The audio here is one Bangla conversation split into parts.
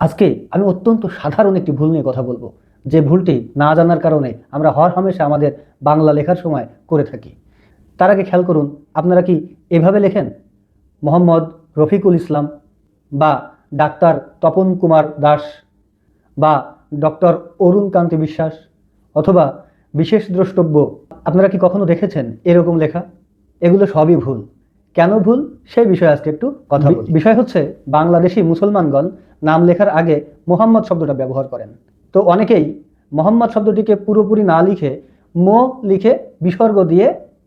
আজকে আমি অত্যন্ত সাধারণ একটি ভুল নিয়ে কথা বলব। যে ভুলটি না জানার কারণে আমরা হর হামেশা আমাদের বাংলা লেখার সময় করে থাকি। তার আগে খেয়াল করুন, আপনারা কি এভাবে লেখেন? মোহাম্মদ রফিকুল ইসলাম বা ডাক্তার তপন কুমার দাস বা ডক্টর অরুণ কান্তি বিশ্বাস অথবা বিশেষ দ্রষ্টব্য, আপনারা কি কখনো দেখেছেন এরকম লেখা? এগুলো সবই ভুল। কেন ভুল? সেই বিষয়ে আজকে একটু কথা বলি বিষয় হচ্ছে বাংলাদেশি মুসলমানগণ নাম লেখার আগে মোহাম্মদ শব্দটা ব্যবহার করেন। তো অনেকেই মোহাম্মদ শব্দটিকে পুরোপুরি না লিখে মো লিখে বিসর্গ দিয়ে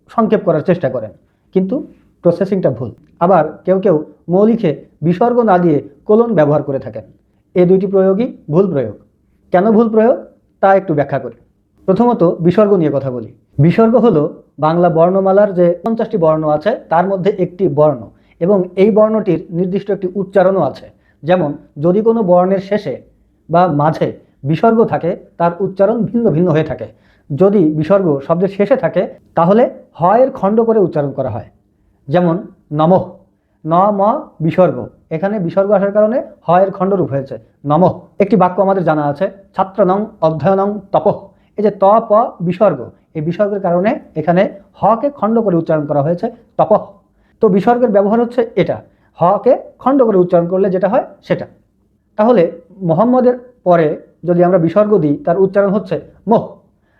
সংক্ষেপ করার চেষ্টা করেন। কিন্তু প্রসেসিংটা ভুল। আবার কেউ কেউ মো লিখে বিসর্গ না দিয়ে কোলন ব্যবহার করে থাকেন। এই দুইটি প্রয়োগই ভুল প্রয়োগ। কেন ভুল প্রয়োগ? তা একটু ব্যাখ্যা করি। প্রথমত বিসর্গ নিয়ে কথা বলি। বিসর্গ হলো বাংলা বর্ণমালার যে পঞ্চাশটি বর্ণ আছে, তার মধ্যে একটি বর্ণ এবং এই বর্ণটির নির্দিষ্ট একটি উচ্চারণও আছে। যেমন, যদি কোনো বর্ণের শেষে বা মাঝে বিসর্গ থাকে, তার উচ্চারণ ভিন্ন ভিন্ন হয়ে থাকে। যদি বিসর্গ শব্দের শেষে থাকে, তাহলে হয়ের খণ্ড করে উচ্চারণ করা হয়। যেমন, নমঃ। ন ম বিসর্গ। এখানে বিসর্গ আসার কারণে হয়ের খণ্ডরূপ হয়েছে। নমঃ। একটি বাক্য আমাদের জানা আছে ছাত্র নং অধ্যয়নং তপঃ। এই যে ত, প, বিসর্গ এই বিসর্গের কারণে এখানে হকে খণ্ড করে উচ্চারণ করা হয়েছে তপঃ তো বিসর্গের ব্যবহার হচ্ছে এটা, হকে খণ্ড করে উচ্চারণ করলে যেটা হয় সেটা। তাহলে মোহাম্মদের পরে যদি আমরা বিসর্গ দিই, তার উচ্চারণ হচ্ছে মোহ।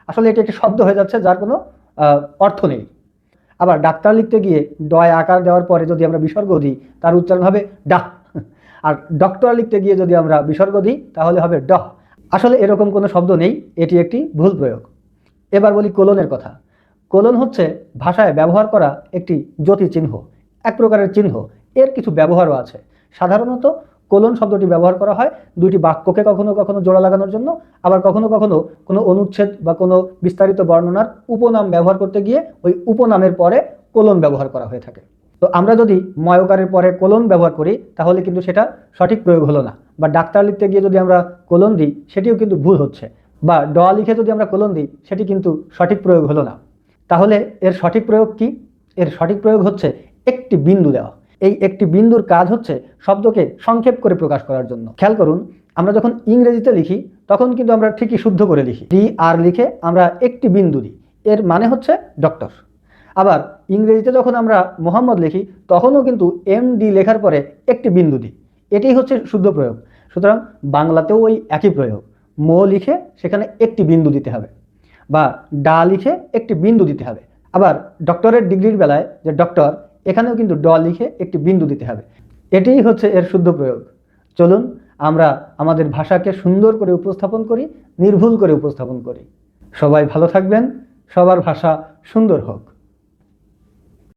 আসলে এটি একটি শব্দ হয়ে যাচ্ছে যার কোনো অর্থ নেই। আবার ডাক্তার লিখতে গিয়ে ডয় আকার দেওয়ার পরে যদি আমরা বিসর্গ দিই, তার উচ্চারণ হবে ডাহ। আর ডক্টর লিখতে গিয়ে যদি আমরা বিসর্গ দিই, তাহলে হবে ড আসলে এরকম কোনো শব্দ নেই, এটি একটি ভুল প্রয়োগ। এবার বলি কোলনের কথা। কোলন হচ্ছে ভাষায় ব্যবহার করা একটি জ্যোতি চিহ্ন, এক প্রকারের চিহ্ন। এর কিছু ব্যবহারও আছে। সাধারণত কোলন শব্দটি ব্যবহার করা হয় দুইটি বাক্যকে কখনো কখনো জোড়া লাগানোর জন্য, আবার কখনো কখনো কোনো অনুচ্ছেদ বা কোনো বিস্তারিত বর্ণনার উপনাম ব্যবহার করতে গিয়ে ওই উপনামের পরে কোলন ব্যবহার করা হয়ে থাকে। তো আমরা যদি ময়কারের পরে কোলন ব্যবহার করি, তাহলে কিন্তু সেটা সঠিক প্রয়োগ হলো না। বা ডাক্তার লিখতে গিয়ে যদি আমরা কোলন দিই, সেটিও কিন্তু ভুল হচ্ছে। বা ড লিখে যদি আমরা কোলন দিই, সেটি কিন্তু সঠিক প্রয়োগ হলো না। তাহলে এর সঠিক প্রয়োগ কি? এর সঠিক প্রয়োগ হচ্ছে একটি বিন্দু দেওয়া। এই একটি বিন্দুর কাজ হচ্ছে শব্দকে সংক্ষেপ করে প্রকাশ করার জন্য। খেয়াল করুন, আমরা যখন ইংরেজিতে লিখি, তখন কিন্তু আমরা ঠিকই শুদ্ধ করে লিখি। ডি আর লিখে আমরা একটি বিন্দু দিই। এর মানে হচ্ছে ডক্টর। আবার ইংরেজিতে যখন আমরা মোহাম্মদ লিখি, তখনও কিন্তু এম ডি লেখার পরে একটি বিন্দু দিই। এটাই হচ্ছে শুদ্ধ প্রয়োগ। সুতরাং বাংলাতেও ওই একই প্রয়োগ। মো লিখে সেখানে একটি বিন্দু দিতে হবে বা ডা লিখে একটি বিন্দু দিতে হবে। আবার ডক্টরের ডিগ্রির বেলায় যে ডক্টর, এখানেও কিন্তু ড লিখে একটি বিন্দু দিতে হবে। এটাই হচ্ছে এর শুদ্ধ প্রয়োগ। চলুন আমরা আমাদের ভাষাকে সুন্দর করে উপস্থাপন করি, নির্ভুল করে উপস্থাপন করি। সবাই ভালো থাকবেন, সবার ভাষা সুন্দর হোক।